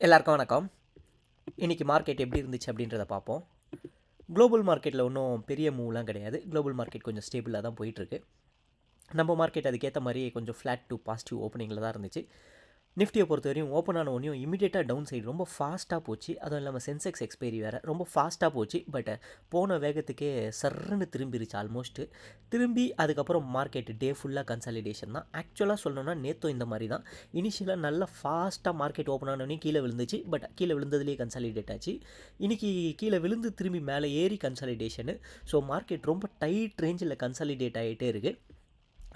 எல்லாருக்கும் வணக்கம். இன்றைக்கி மார்க்கெட் எப்படி இருந்துச்சு அப்படின்றத பார்ப்போம். குளோபல் மார்க்கெட்டில் ஒன்றும் பெரிய மூவ்லாம் கிடையாது. குளோபல் மார்க்கெட் கொஞ்சம் ஸ்டேபிளாக தான் போயிட்டுருக்கு நம்ம மார்க்கெட் அதுக்கேற்ற மாதிரி கொஞ்சம் ஃப்ளாட் டு பாசிட்டிவ் ஓப்பனிங்கில் தான் இருந்துச்சு. நிஃப்டியை பொறுத்த வரையும் ஓப்பன் ஆன ஒன்றையும் இமீடியட்டாக டவுன் சைடு ரொம்ப ஃபாஸ்ட்டாக போச்சு. அதுவும் இல்லாமல் சென்செக்ஸ் எக்ஸ்பைரி வேறு. ரொம்ப ஃபாஸ்ட்டாக போச்சு. பட் போன வேகத்துக்கே சர்ன்னு திரும்பிருச்சு ஆல்மோஸ்ட்டு திரும்பி அதுக்கப்புறம் மார்க்கெட் டே ஃபுல்லாக கன்சாலிடேஷன் தான். ஆக்சுவலாக சொல்லணும்னா நேற்றும் இந்த மாதிரி தான். இனிஷியலாக நல்லா ஃபாஸ்ட்டாக மார்க்கெட் ஓப்பன் ஆனோடனே கீழே விழுந்துச்சு. பட் கீழே விழுந்ததுலேயே கன்சாலிடேட் ஆச்சு. இன்றைக்கி கீழே விழுந்து திரும்பி மேலே ஏறி கன்சாலிடேஷனு ஸோ மார்க்கெட் ரொம்ப டைட் ரேஞ்சில் கன்சாலிடேட் ஆகிட்டே இருக்குது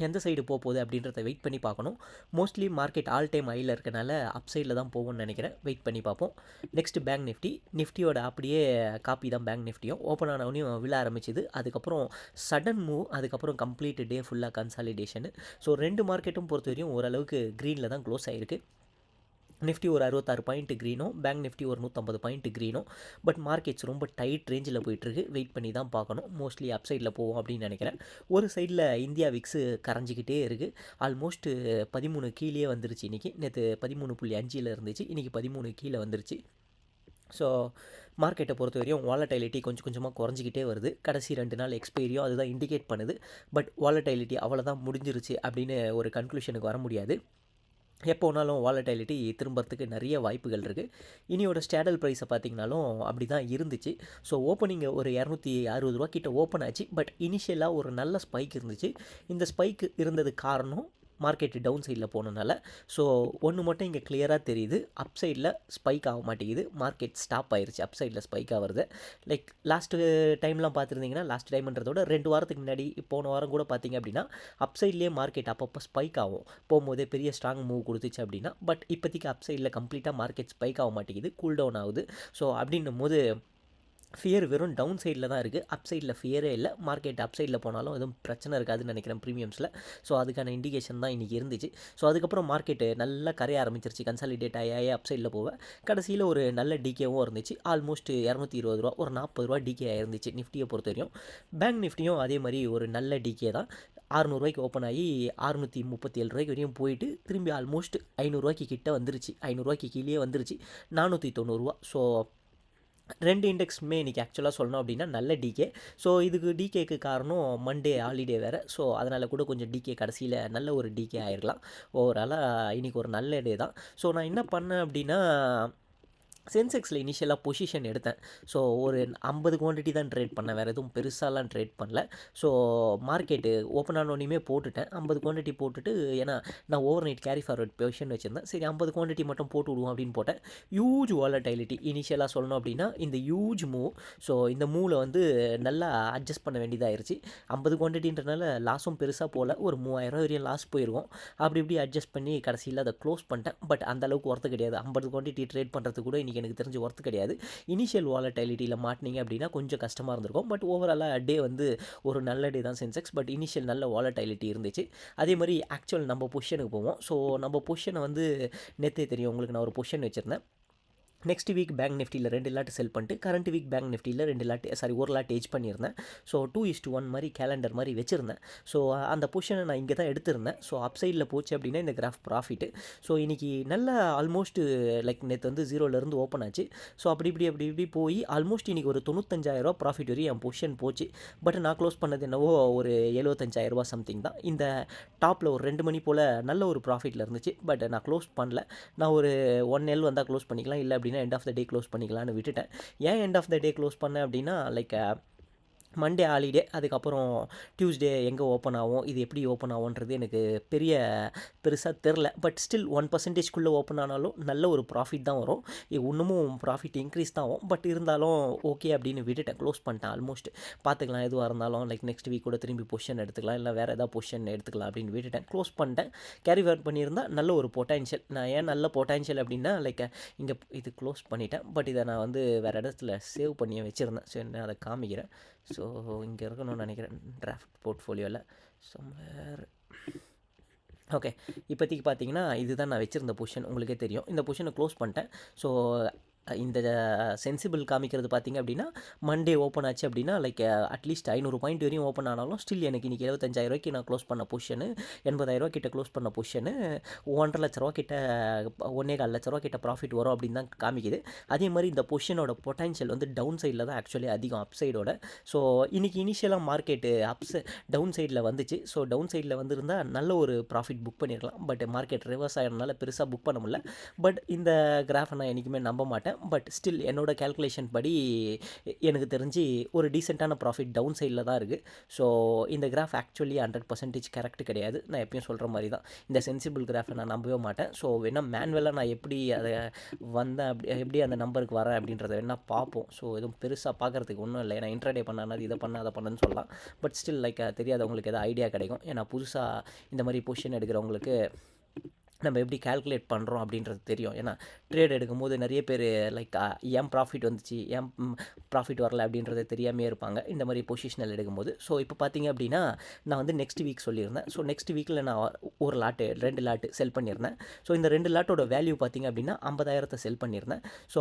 எந்த சைடு போக போகுது அப்படின்றத வெயிட் பண்ணி பார்க்கணும். மோஸ்ட்லி மார்க்கெட் ஆல் டைம் ஐயில் இருக்கனால அப் சைடில் தான் போகும்னு நினைக்கிறேன். வெயிட் பண்ணி பார்ப்போம். நெக்ஸ்ட் பேங்க் நிஃப்டி நிஃப்டியோட அப்படியே காப்பி தான் பேங்க் நிஃப்டியும் ஓப்பன் ஆனவனையும் விழ ஆரம்பிச்சிது. அதுக்கப்புறம் சடன் மூவ் அதுக்கப்புறம் கம்ப்ளீட் டே ஃபுல்லாக கன்சாலிடேஷனு ஸோ ரெண்டு மார்க்கெட்டும் பொறுத்த வரையும் ஓரளவுக்கு க்ரீனில் தான் க்ளோஸ் ஆகிருக்கு நிஃப்டி ஒரு அறுபத்தாறு பாயிண்ட் க்ரீனும் பேங்க் நிஃப்டி ஒரு நூற்றம்பது பாயிண்ட் க்ரீனும் பட் மார்க்கெட்ஸ் ரொம்ப டைட் ரேஞ்சில் போயிட்டுருக்கு வெயிட் பண்ணி தான் பார்க்கணும். மோஸ்ட்லி அப் சைடில் போவோம் அப்படின்னு நினைக்கிறேன். ஒரு சைடில் இந்தியா விக்ஸு கரைஞ்சிக்கிட்டே இருக்குது ஆல்மோஸ்ட் பதிமூணு கீழே வந்துருச்சு இன்றைக்கி நேற்று பதிமூணு புள்ளி அஞ்சில் இருந்துச்சு. இன்றைக்கி பதிமூணு கீழே வந்துருச்சு. ஸோ மார்க்கெட்டை பொறுத்த வரையும் வாலட்டைலிட்டி கொஞ்சம் கொஞ்சமாக குறைஞ்சிக்கிட்டே வருது. கடைசி ரெண்டு நாள் எக்ஸ்பைரியும் அதுதான் இண்டிகேட் பண்ணுது. பட் வாலட்டைலிட்டி அவ்வளோதான் முடிஞ்சிருச்சு அப்படின்னு ஒரு கன்க்ளூஷனுக்கு வர முடியாது. எப்போ வேணாலும் வாலடைலிட்டி திரும்புறதுக்கு நிறைய வாய்ப்புகள் இருக்குது இனியோட ஸ்டேடல் ப்ரைஸை பார்த்தீங்கனாலும் அப்படி தான் இருந்துச்சு. ஸோ ஓப்பனிங் ஒரு இரநூத்தி அறுபது ரூபா கிட்ட ஓப்பன் ஆச்சு. பட் இனிஷியலாக ஒரு நல்ல ஸ்பைக் இருந்துச்சு. இந்த ஸ்பைக் இருந்தது காரணம் மார்க்கெட்டு டவுன் சைடில் போனனால ஸோ ஒன்று மட்டும் இங்கே கிளியராக தெரியுது. அப் சைடில் ஸ்பைக் ஆக மாட்டேங்குது. மார்க்கெட் ஸ்டாப் ஆயிடுச்சு அப் சைடில் ஸ்பைக் ஆகிறது லைக் லாஸ்ட்டு டைம்லாம் பார்த்துருந்தீங்கன்னா லாஸ்ட் டைம்ன்றதோட ரெண்டு வாரத்துக்கு முன்னாடி போன வாரம் கூட பார்த்தீங்க அப்படின்னா அப் சைட்லேயே மார்க்கெட் அப்பப்போ ஸ்பைக் ஆகும். போகும்போதே பெரிய ஸ்ட்ராங் மூவ் கொடுத்துச்சு அப்படின்னா பட் இப்போதைக்கு அப் சைடில் கம்ப்ளீட்டாக மார்க்கெட் ஸ்பைக் ஆக மாட்டேங்குது. கூல் டவுன் ஆகுது. ஸோ அப்படின்னும் போது ஃபியர் வெறும் டவுன் சைடில் தான் இருக்குது அப் சைடில் ஃபியரே இல்லை. மார்க்கெட் அப் சைடில் போனாலும் எதுவும் பிரச்சனை இருக்காதுன்னு நினைக்கிறேன் ப்ரீமியம்ஸில் ஸோ அதுக்கான இண்டிகேஷன் தான் இன்றைக்கி இருந்துச்சு. ஸோ அதுக்கப்புறம் மார்க்கெட்டு நல்லா கரைய ஆரம்பிச்சிருச்சு. கன்சாலிடேட் ஆகி அப் சைடில் போவேன் கடைசியில் ஒரு நல்ல டிகேவும் இருந்துச்சு. ஆல்மோஸ்ட் இரநூத்தி இருபது ரூபா ஒரு நாற்பது ரூபா டிகே ஆயிருந்துச்சு நிஃப்டியை பொறுத்த வரையும் பேங்க் நிஃப்டியும் அதே மாதிரி ஒரு நல்ல டிகே தான். அறுநூறுவாய்க்கு ஓப்பன் ஆகி அறுநூற்றி முப்பத்தி ஏழு ரூபாய்க்கு வரையும் போயிட்டு திரும்பி ஆல்மோஸ்ட் ஐநூறுரூவாய்க்கு கிட்டே வந்துருச்சு. ஐநூறுரூவாய்க்கு கீழே வந்துருச்சு. நானூற்றி தொண்ணூறுரூவா ஸோ ரெண்டு இண்டெக்ஸுமே இன்றைக்கி ஆக்சுவலாக சொல்லணும் அப்படின்னா நல்ல டிகே ஸோ இதுக்கு டிகேக்கு காரணம் மண்டே ஹாலிடே வேறு. ஸோ அதனால் கூட கொஞ்சம் டிகே கடைசியில் நல்ல ஒரு டிகே ஆகிருக்கலாம் ஓவராலாக இன்றைக்கி ஒரு நல்ல டே தான். ஸோ நான் என்ன பண்ணேன் அப்படின்னா சென்செக்ஸில் இனிஷியலாக பொசிஷன் எடுத்தேன். ஸோ ஒரு ஐம்பது குவான்டிட்டி தான் ட்ரேட் பண்ணேன். வேறு எதுவும் பெருசாலாம் ட்ரேட் பண்ணல. ஸோ மார்க்கெட்டு ஓப்பன் ஆனோடனே போட்டுட்டேன். ஐம்பது குவான்டிட்டி போட்டுட்டு ஏன்னா நான் overnight carry forward position வச்சுருந்தேன். சரி ஐம்பது குவான்டிட்டி மட்டும் போட்டு விடுவோம் அப்படின்னு போட்டேன். ஹியூஜ் வாலடைலிட்டி இனிஷியலாக சொல்லணும் அப்படின்னா இந்த யூஜ் மூவ் ஸோ இந்த மூவில் வந்து நல்லா அட்ஜஸ்ட் பண்ண வேண்டியதாகிருச்சு ஐம்பது குவான்டிட்டின்றனால லாஸும் பெருசாக போகல ஒரு மூவாயிரம் வரையும் லாஸ் போயிருவோம் அப்படி இப்படி அட்ஜஸ்ட் பண்ணி கடைசியில் அதை க்ளோஸ் பண்ணிட்டேன். பட் அந்த அளவுக்கு ஒர்த்து கிடையாது. ஐம்பது குவான்டிட்டி ட்ரேட் பண்ணுறது கூட இன்றைக்கி எனக்கு தெரிஞ்ச ஒர்த்து கிடையாது. இனிஷியல் வாலட்டிலிட்டியில் மாட்டினீங்க அப்படின்னா கொஞ்சம் கஷ்டமாக இருந்திருக்கும். பட் ஓவராலாக டே வந்து ஒரு நல்ல டே தான் சென்செக்ஸ். பட் இனிஷியல் நல்ல வாலட்டிலிட்டி இருந்துச்சு. அதே மாதிரி ஆக்சுவல் நம்ம பொஷனுக்கு போவோம். ஸோ நம்ம பொஷனை வந்து நேற்றே தெரியும். உங்களுக்கு நான் ஒரு பொஷன் வச்சுருந்தேன். நெக்ஸ்ட் வீக் பேங்க் நிஃப்டியில் ரெண்டு லாட் செல் பண்ணிட்டு கரண்ட் வீக் பேங்க் நிஃப்டியில் ரெண்டு லாட் சாரி ஒரு லாட் ஏஜ் பண்ணியிருந்தேன். So two is to one மாதிரி கேலண்டர் மாதிரி வச்சுருந்தேன். ஸோ அந்த பொசிஷனை நான் இங்கே தான் எடுத்திருந்தேன். ஸோ அப்சைடில் போச்சு அப்படின்னா இந்த கிராஃப் ப்ராஃபிட்டு ஸோ இன்றைக்கி நல்லா ஆல்மோஸ்ட் லைக் நேற்று வந்து ஜீரோலேருந்து ஓப்பன் ஆச்சு. ஸோ அப்படி இப்படி அப்படி இப்படி போய் ஆல்மோஸ்ட் இன்றைக்கி ஒரு தொண்ணூத்தஞ்சாயிரரூவா ப்ராஃபிட் வரையும் என் பொசிஷன் போச்சு. பட் நான் க்ளோஸ் பண்ணது என்னவோ ஒரு எழுபத்தஞ்சாயிரரூபா சம்திங் தான். இந்த டாப்பில் ஒரு ரெண்டு மணி போல் நல்ல ஒரு ப்ராஃபிட்டில் இருந்துச்சு. பட் நான் க்ளோஸ் பண்ணல. நான் ஒரு ஒன் எல் வந்தால் க்ளோஸ் பண்ணிக்கலாம். இல்லை அப்படி அப்படின்னா end of the day close பண்ணிக்கலாம்னு விட்டுட்டேன். ஏன் end of the day close பண்ணேன் அப்படின்னா லைக் மண்டே ஹாலிடே அதுக்கப்புறம் டியூஸ்டே எங்கே ஓப்பன் ஆகும் இது எப்படி ஓப்பன் ஆகும்ன்றது எனக்கு பெரிய பெருசாக தெரில. பட் ஸ்டில் ஒன் பர்சன்டேஜ்குள்ளே ஓப்பன் ஆனாலும் நல்ல ஒரு ப்ராஃபிட் தான் வரும். இன்னமும் ப்ராஃபிட் இன்க்ரீஸ் தான் ஆகும். பட் இருந்தாலும் ஓகே அப்படின்னு விட்டுட்டேன். க்ளோஸ் பண்ணிட்டேன் ஆல்மோஸ்ட் பார்த்துக்கலாம் எதுவாக இருந்தாலும் லைக் நெக்ஸ்ட் வீக் கூட திரும்பி பொசிஷன் எடுத்துக்கலாம். இல்லை வேறு ஏதாவது பொசிஷன் எடுத்துக்கலாம் அப்படின்னு விட்டுட்டேன். க்ளோஸ் பண்ணிட்டேன். கேரி ஒர்க் பண்ணியிருந்தால் நல்ல ஒரு பொட்டான்ஷியல் நான் ஏன் நல்ல பொட்டான்ஷியல் அப்படின்னா லைக் இங்கே இது க்ளோஸ் பண்ணிட்டேன். பட் இதை நான் வந்து வேறு இடத்துல சேவ் பண்ணி வச்சுருந்தேன். சரி நான் அதை காமிக்கிறேன். ஸோ இங்கே இருக்கணும்னு நினைக்கிறேன். டிராஃப்ட் போர்ட்ஃபோலியோவில் சம்வேர் ஓகே இப்போதைக்கு பார்த்தீங்கன்னா இதுதான் நான் வச்சுருந்த பொசிஷன் உங்களுக்கே தெரியும். இந்த பொசிஷனை க்ளோஸ் பண்ணிட்டேன். ஸோ இந்த சென்சிபிள் காமிக்கிறது பார்த்தீங்க அப்படின்னா மண்டே ஓப்பன் ஆச்சு அப்படின்னா லைக் அட்லீஸ்ட் ஐநூறு பாயிண்ட் வரையும் ஓப்பன் ஆனாலும் ஸ்டில் எனக்கு இன்றைக்கி எழுபத்தஞ்சாயிரம் ரூபாய்க்கு நான் க்ளோஸ் பண்ண பொஷனு எண்பதாயிரரூவா கிட்ட க்ளோஸ் பண்ண பொஷனு ஒன்றரை லட்ச ரூபா கிட்ட ஒன்றே கால் லட்ச ரூபா கிட்ட ப்ராஃபிட் வரும் அப்படின்னு தான் காமிக்குது. அதே மாதிரி இந்த பொஷனோட பொட்டன்ஷியல் வந்து டவுன் சைடில் தான் ஆக்சுவலி அதிகம் அப் சைடோட ஸோ இன்றைக்கி இனிஷியலாக மார்க்கெட்டு அப்ஸ் டவுன் சைடில் வந்துச்சு. ஸோ டவுன் சைடில் வந்திருந்தால் நல்ல ஒரு ப்ராஃபிட் புக் பண்ணியிருக்கலாம் பட் மார்க்கெட் ரிவர்ஸ் ஆகிறதுனால பெருசாக புக் பண்ண முடியல. பட் இந்த கிராஃபை நான் என்றைக்குமே நம்ப மாட்டேன். பட் ஸ்டில் என்னோட கேல்குலேஷன் படி எனக்கு தெரிஞ்சு ஒரு டீசெண்டான ப்ராஃபிட் டவுன் சைடில் தான் இருக்குது ஸோ இந்த graph actually hundred percentage correct கிடையாது. நான் எப்பயும் சொல்கிற மாதிரி தான் இந்த சென்சிபிள் கிராஃபை நான் நம்பவே மாட்டேன். ஸோ வேணால் மேனுவலாக நான் எப்படி அதை வந்தேன் அப்படி எப்படி அந்த நம்பருக்கு வரேன் அப்படின்றத வேணால் பார்ப்போம். ஸோ எதுவும் பெருசாக பார்க்குறதுக்கு ஒன்றும் இல்லை. ஏன்னா இன்ட்ராடே பண்ணாது இதை பண்ண அதை பண்ணன்னு சொல்லலாம். பட் ஸ்டில் லைக் தெரியாதவங்களுக்கு எதாவது ஐடியா கிடைக்கும். ஏன்னா புதுசாக இந்த மாதிரி பொசிஷன் எடுக்கிறவங்களுக்கு நம்ம எப்படி கால்குலேட் பண்ணுறோம் அப்படின்றது தெரியும். ஏன்னா ட்ரேட் எடுக்கும்போது நிறைய பேர் லைக் ஏன் ப்ராஃபிட் வந்துச்சு ஏன் ப்ராஃபிட் வரல அப்படின்றது தெரியாமே இருப்பாங்க. இந்த மாதிரி பொசிஷனில் எடுக்கும்போது. ஸோ இப்போ பார்த்தீங்க அப்படின்னா நான் வந்து நெக்ஸ்ட் வீக் சொல்லியிருந்தேன். ஸோ நெக்ஸ்ட் வீக்கில் நான் ஒரு லாட்டு ரெண்டு லாட்டு செல் பண்ணியிருந்தேன். ஸோ இந்த ரெண்டு லாட்டோட வேல்யூ பார்த்தீங்க அப்படின்னா ஐம்பதாயிரத்தை செல் பண்ணியிருந்தேன். ஸோ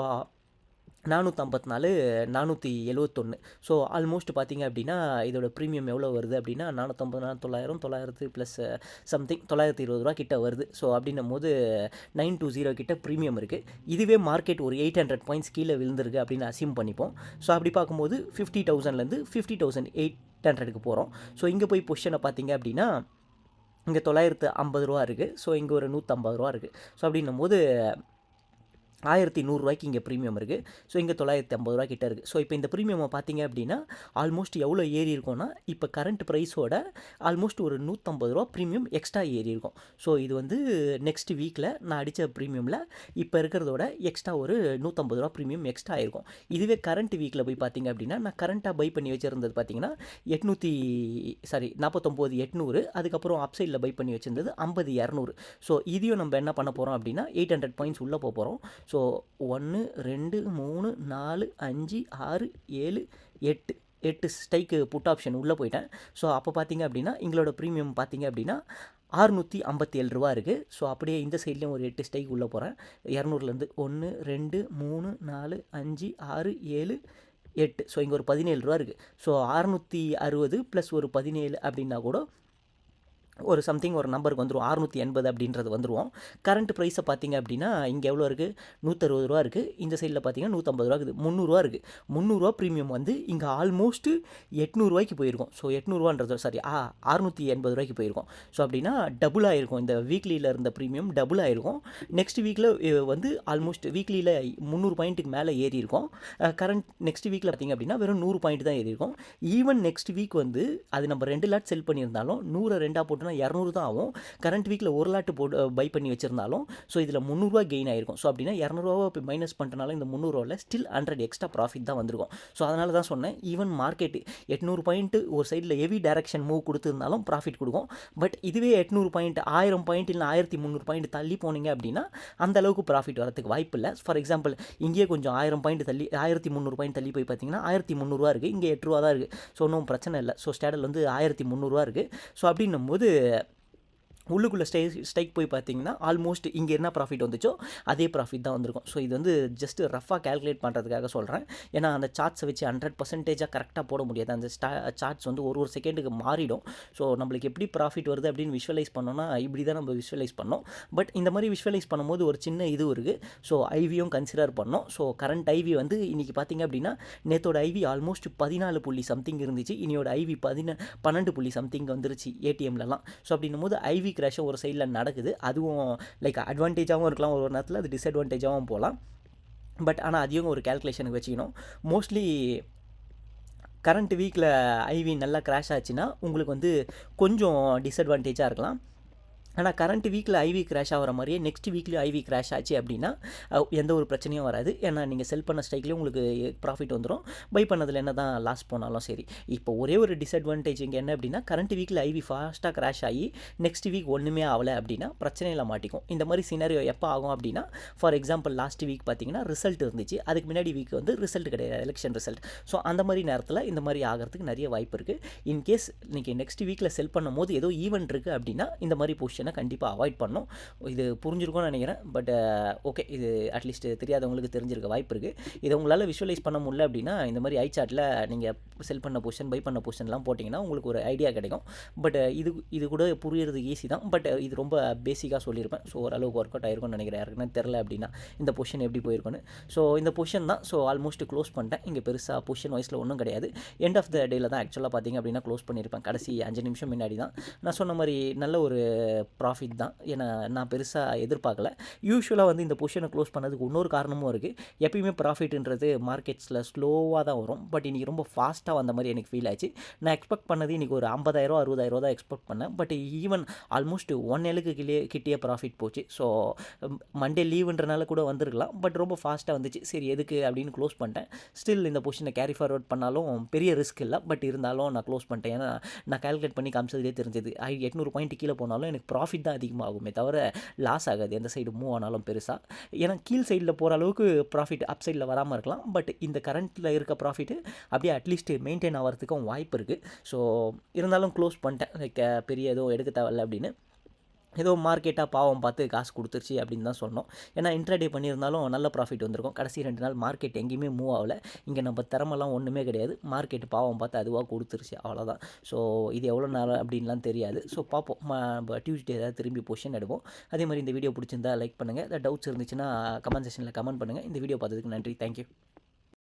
நானூற்றம்பத்தி நாலு நானூற்றி எழுவத்தொன்று ஸோ ஆல்மோஸ்ட் பார்த்தீங்க அப்படின்னா இதோட ப்ரீமியம் எவ்வளோ வருது அப்படின்னா நானூற்றம்பது நாலு தொள்ளாயிரம் தொள்ளாயிரத்து ப்ளஸ் சம்திங் uh, தொள்ளாயிரத்தி இருபது ரூபா கிட்ட வருது. ஸோ அப்படின்னும் போது நைன் டூ ஜீரோ கிட்ட ப்ரீமியம் இருக்குது இதுவே மார்க்கெட் ஒரு எயிட் ஹண்ட்ரட் பாயிண்ட்ஸ் கீழே விழுந்திருக்கு அப்படின்னு அசியூம் பண்ணிப்போம். ஸோ அப்படி பார்க்கும்போது ஃபிஃப்டி தௌசண்ட்லேருந்து ஃபிஃப்டி தௌசண்ட் எயிட் ஹண்ட்ரடுக்கு போகிறோம் ஸோ இங்கே போய் பொசிஷனை பார்த்தீங்க அப்படின்னா இங்கே தொள்ளாயிரத்து ஐம்பது ரூபா இருக்குது ஸோ இங்கே ஒரு நூற்றம்பது ரூபா இருக்குது ஸோ அப்படின்னும் போது ஆயிரத்தி நூறுரூவாய்க்கு இங்கே ப்ரீமியம் இருக்குது ஸோ இங்கே தொள்ளாயிரத்தி ஐம்பது ரூபா கிட்ட இருக்குது ஸோ இப்போ இந்த ப்ரீமியமை பார்த்தீங்க அப்படின்னா ஆல்மோஸ்ட் எவ்வளோ ஏறி இருக்கும்னா இப்போ கரண்ட் ப்ரைஸோட ஆல்மோஸ்ட் ஒரு நூற்றம்பது ரூபா ப்ரீமியம் எக்ஸ்ட்ரா ஏறி இருக்கும். ஸோ இது வந்து நெக்ஸ்ட் வீக்கில் நான் அடித்த ப்ரீமியமில் இப்போ இருக்கிறதோட எக்ஸ்ட்ரா ஒரு நூற்றம்பது ரூபா ப்ரீமியம் எக்ஸ்ட்ரா ஆயிருக்கும். இதுவே கரண்ட் வீக்கில் போய் பார்த்தீங்க அப்படின்னா நான் கரண்ட்டாக பை பண்ணி வச்சுருந்தது பார்த்தீங்கன்னா எட்நூற்றி சாரி நாற்பத்தொம்போது எட்நூறு அதுக்கப்புறம் அப்சைடில் பை பண்ணி வச்சுருந்தது ஐம்பது இரநூறு. ஸோ இதையும் நம்ம என்ன பண்ண போகிறோம் அப்படின்னா எயிட் ஹண்ட்ரட் பாயிண்ட்ஸ் உள்ளே போக போகிறோம் ஸோ ஸோ ஒன்று ரெண்டு மூணு நாலு அஞ்சு ஆறு ஏழு எட்டு. எட்டு ஸ்டைக்கு புட் ஆப்ஷன் உள்ளே போயிட்டேன். ஸோ அப்போ பார்த்தீங்க அப்படின்னா எங்களோட ப்ரீமியம் பார்த்தீங்க அப்படின்னா அறுநூற்றி ஐம்பத்தி ஏழு ரூபா இருக்குது ஸோ அப்படியே இந்த சைட்லேயும் ஒரு எட்டு ஸ்டைக் உள்ளே போகிறேன் இரநூறுலேருந்து ஒன்று ரெண்டு மூணு நாலு அஞ்சு ஆறு ஏழு எட்டு. ஸோ இங்கே ஒரு பதினேழு ரூபா இருக்குது ஸோ அறுநூற்றி அறுபது ப்ளஸ் ஒரு பதினேழு அப்படின்னா கூட ஒரு சம்திங் ஒரு நம்பருக்கு வந்துடும் அறுநூற்றி எண்பது அப்படின்றது வந்துடுவோம் கரண்ட் ப்ரைஸை பார்த்தீங்க அப்படின்னா இங்கே எவ்வளோ இருக்குது நூற்றறுபது ரூபா இருக்குது இந்த சைடில் பார்த்தீங்கன்னா நூற்றம்பது ரூபா இருக்குது. முந்நூறுரூவா இருக்குது முந்நூறுரூவா ப்ரீமியம் வந்து இங்கே ஆல்மோஸ்ட்டு எட்நூறுவாய்க்கு போயிருக்கும். ஸோ எட்நூறுவான்றது சாரி ஆ அறுநூற்றி எண்பது ரூபாய்க்கு போயிருக்கும். ஸோ அப்படின்னா டபுள் ஆகிருக்கும் இந்த வீக்லியில் இருந்த ப்ரீமியம் டபுள் ஆகிருக்கும் நெக்ஸ்ட் வீக்கில் வந்து ஆல்மோஸ்ட் வீக்லியில் முந்நூறு பாயிண்ட்டுக்கு மேலே ஏறி இருக்கும் கரண்ட் நெக்ஸ்ட் வீக்கில் பார்த்தீங்க அப்படின்னா வெறும் நூறு பாயிண்ட் தான் ஏறி இருக்கும் ஈவன் நெக்ஸ்ட் வீக் வந்து அது நம்ம ரெண்டு லாட் செல் பண்ணியிருந்தாலும் நூறை ரெண்டாக போட்டு போட்டுனா இரநூறு தான் ஆகும். கரண்ட் வீக்கில் ஒரு லாட்டு போட்டு பை பண்ணி வச்சிருந்தாலும் ஸோ இதில் முந்நூறுரூவா கெயின் ஆயிருக்கும். ஸோ அப்படின்னா இரநூறுவா இப்போ மைனஸ் பண்ணிட்டனால இந்த முந்நூறுவாவில் ஸ்டில் ஹண்ட்ரட் எக்ஸ்ட்ரா ப்ராஃபிட் தான் வந்திருக்கும். ஸோ அதனால தான் சொன்னேன் ஈவன் மார்க்கெட்டு எட்நூறு பாயிண்ட்டு ஒரு சைடில் ஹெவி டேரக்ஷன் மூவ் கொடுத்துருந்தாலும் ப்ராஃபிட் கொடுக்கும். பட் இதுவே எட்நூறு பாயிண்ட் ஆயிரம் பாயிண்ட் இல்லை ஆயிரத்தி முந்நூறு பாயிண்ட் தள்ளி போனீங்க அப்படின்னா அந்த அளவுக்கு ப்ராஃபிட் வரதுக்கு வாய்ப்பு இல்லை. ஃபார் எக்ஸாம்பிள் இங்கேயே கொஞ்சம் ஆயிரம் பாயிண்ட் தள்ளி ஆயிரத்தி முந்நூறு பாயிண்ட் தள்ளி போய் பார்த்தீங்கன்னா ஆயிரத்தி முந்நூறுரூவா இருக்குது இங்கே எட்டு ரூபா தான் இருக்குது ஸோ ஒன்றும் பிரச்சனை இல்லை. ஸோ ஸ்டேடல் வந்து ஆயிரத்தி முந்நூறுரூவா இருக்குது ஸோ அப்படின்னும் போது it. உள்ளுக்குள்ளே ஸ்டை ஸ்டைக் போய் பார்த்தீங்கன்னா ஆல்மோஸ்ட் இங்கே என்ன ப்ராஃபிட் வந்துச்சோ அதே ப்ராஃபிட் தான் வந்திருக்கும். ஸோ இது வந்து ஜஸ்ட் ரஃபாக கேல்குலேட் பண்ணுறதுக்காக சொல்கிறேன் ஏன்னா அந்த சார்ட்ஸை வச்சு ஹண்ட்ரட் பர்சன்டேஜாக கரெக்டாக போட முடியாது. அந்த ஸ்டா சார்ட்ஸ் வந்து ஒரு ஒரு செகண்டுக்கு மாறிடும். ஸோ நம்மளுக்கு எப்படி ப்ராஃபிட் வருது அப்படின்னு விஷுவலைஸ் பண்ணோன்னா இப்படி தான் நம்ம விஷுவலைஸ் பண்ணோம். பட் இந்த மாதிரி விஷுவலைஸ் பண்ணும்போது ஒரு சின்ன இது இருக்குது ஸோ ஐவியும் கன்சிடர் பண்ணோம். ஸோ கரண்ட் ஐவி வந்து இன்றைக்கி பார்த்தீங்க அப்படின்னா நேத்தோட ஐவி ஆல்மோஸ்ட் பதினாலு புள்ளி சம்திங் இருந்துச்சு. இனியோட ஐவி பதின பன்னெண்டு புள்ளி சம்திங் வந்துருச்சு ஏடிஎம்லலாம் ஸோ அப்படின்னும் போது ஐவி கிராஷும் ஒரு சைடில் நடக்குது. அதுவும் லைக் அட்வான்டேஜாகவும் இருக்கலாம். ஒரு ஒரு நேரத்தில் அது டிஸ்அட்வான்டேஜாகவும் போகலாம். பட் ஆனால் அதையும் ஒரு கேல்குலேஷனுக்கு வச்சுக்கணும். மோஸ்ட்லி கரண்ட் வீக்கில் ஐவி நல்லா க்ராஷ் ஆச்சுன்னா உங்களுக்கு வந்து கொஞ்சம் டிஸ்அட்வான்டேஜாக இருக்கலாம். ஆனால் கரண்ட் வீக்கில் ஐவி கிராஷ் ஆகிற மாதிரியே நெக்ஸ்ட் வீக்லேயும் ஐவி கிராஷ் ஆச்சு அப்படின்னா எந்த ஒரு பிரச்சனையும் வராது. ஏன்னா நீங்கள் செல் பண்ண ஸ்ட்ரைக்லேயும் உங்களுக்கு eh, ப்ராஃபிட் வந்துடும் பை பண்ணதில் என்ன தான் லாஸ் போனாலும் சரி. இப்போ ஒரே ஒரு டிஸ்அட்வான்டேஜ் இங்கே என்ன அப்படின்னா கரண்ட் வீக்கில் ஐவி ஃபாஸ்ட்டாக கிராஷ் ஆகி நெக்ஸ்ட் வீக் ஒன்றுமே ஆகலை அப்படின்னா பிரச்சனையில் மாட்டிக்கும். இந்த மாதிரி சினாரியோ எப்போ ஆகும் அப்படின்னா ஃபார் எக்ஸாம்பிள் லாஸ்ட் வீக் பார்த்தீங்கன்னா ரிசல்ட் இருந்துச்சு. அதுக்கு முன்னாடி வீக் வந்து ரிசல்ட் கிடையாது எலெக்ஷன் ரிசல்ட் ஸோ அந்த மாதிரி நேரத்தில் இந்த மாதிரி ஆகிறதுக்கு நிறைய வாய்ப்பு இருக்குது இன்கேஸ் நீங்கள் நெக்ஸ்ட் வீக்கில் செல் பண்ணும்போது ஏதோ ஈவெண்ட் இருக்குது அப்படின்னா இந்த மாதிரி பொசிஷனை கண்டிப்பாக அவாய்ட் பண்ணணும் இது புரிஞ்சிருக்கும்னு நினைக்கிறேன். பட் ஓகே இது அட்லீஸ்ட் தெரியாதவங்களுக்கு தெரிஞ்சிருக்க வாய்ப்பு இருக்குது இதை உங்களால் விஷுவலைஸ் பண்ண முடியல அப்படின்னா இந்த மாதிரி ஐ சார்ட்டில் நீங்கள் செல் பண்ண பொசிஷன் பை பண்ண பொசிஷன்லாம் போட்டிங்கன்னா உங்களுக்கு ஒரு ஐடியா கிடைக்கும். பட் இது இது கூட புரியறது ஈஸி தான். பட் இது ரொம்ப பேசிக்காக சொல்லியிருப்பேன். ஸோ ஓரளவுக்கு ஒர்க் அவுட் ஆயிருக்கும்னு நினைக்கிறேன். யாருக்குன்னா தெரில அப்படின்னா இந்த பொசிஷன் எப்படி போயிருக்குன்னு ஸோ இந்த பொசிஷன் தான். ஸோ ஆல்மோஸ்ட் க்ளோஸ் பண்ணிட்டேன். இங்கே பெருசாக பொசிஷன் வைஸில் ஒன்றும் கிடையாது. எண்ட் ஆஃப் த டேல தான் ஆக்சுவலாக பார்த்தீங்க அப்படின்னா க்ளோஸ் பண்ணியிருப்பேன். கடைசி அஞ்சு நிமிஷம் முன்னாடி தான். நான் சொன்ன மாதிரி நல்ல ஒரு ப்ராஃபிட் தான். ஏன்னா நான் பெருசாக எதிர்பார்க்கல. யூஸ்வலாக வந்து இந்த பொசிஷனை க்ளோஸ் பண்ணதுக்கு இன்னொரு காரணமும் இருக்குது எப்பயுமே ப்ராஃபிட்ன்றது மார்க்கெட்ஸில் ஸ்லோவாக தான் வரும். பட் இன்றைக்கி ரொம்ப ஃபாஸ்ட்டாக வந்த மாதிரி எனக்கு ஃபீல் ஆச்சு. நான் எக்ஸ்பெக்ட் பண்ணது இன்றைக்கி ஒரு ஐம்பதாயிரம் அறுபதாயிரம் தான் எக்ஸ்பெக்ட் பண்ணேன். பட் ஈவன் ஆல்மோஸ்ட் ஒன் ஏழுக்கு கிளியே கிட்டே ப்ராஃபிட் போச்சு. ஸோ மண்டே லீவுன்றனால கூட வந்திருக்கலாம். பட் ரொம்ப ஃபாஸ்ட்டாக வந்துச்சு. சரி எதுக்கு அப்படின்னு க்ளோஸ் பண்ணிட்டேன். ஸ்டில் இந்த பொசிஷனை கேரி ஃபார்வர்ட் பண்ணாலும் பெரிய ரிஸ்க் இல்லை. பட் இருந்தாலும் நான் க்ளோஸ் பண்ணிட்டேன். ஏன்னா நான் கால்குலேட் பண்ணி காமிச்சதுலேயே தெரிஞ்சது. ஐ எட்நூறு பாயிண்ட் கீழே போனாலும் எனக்கு ப்ராஃபிட் தான் அதிகமாகுமே தவிர லாஸ் ஆகாது. எந்த சைடு மூவ் ஆனாலும் பெருசாக ஏன்னா கீழ் சைடில் போகிற அளவுக்கு ப்ராஃபிட் அப் சைடில் வராமல் இருக்கலாம். பட் இந்த கரண்ட்டில் இருக்க ப்ராஃபிட்டு அப்படியே அட்லீஸ்ட் மெயின்டைன் ஆகிறதுக்கும் வாய்ப்பு இருக்குது ஸோ இருந்தாலும் க்ளோஸ் பண்ணிட்டேன். லைக் பெரிய எதுவும் எடுக்க தேவையில்ல அப்படின்னு. ஏதோ மார்க்கெட்டாக பாவம் பார்த்து காசு கொடுத்துருச்சு அப்படின்னு தான் சொன்னோம். ஏன்னா இன்ட்ராடே பண்ணியிருந்தாலும் நல்ல ப்ராஃபிட் வந்திருக்கும். கடைசி ரெண்டு நாள் மார்க்கெட் எங்கேயுமே மூவ் ஆகலை. இங்கே நம்ம திறமெல்லாம் ஒன்றுமே கிடையாது. மார்க்கெட் பாவம் பார்த்து அதுவாக கொடுத்துருச்சு அவ்வளோதான் ஸோ இது எவ்வளோ நாள் அப்படின்லாம் தெரியாது. ஸோ பார்ப்போம். நம்ம டியூஸ்டே ஏதாவது திரும்பி பொசிஷன் எடுப்போம். அதே மாதிரி இந்த வீடியோ பிடிச்சிருந்தா லைக் பண்ணுங்கள் ஏதாவது டவுட்ஸ் இருந்துச்சுன்னா கமெண்ட் செஷனில் கமெண்ட் பண்ணுங்கள் இந்த வீடியோ பார்த்ததுக்கு நன்றி. தேங்க்யூ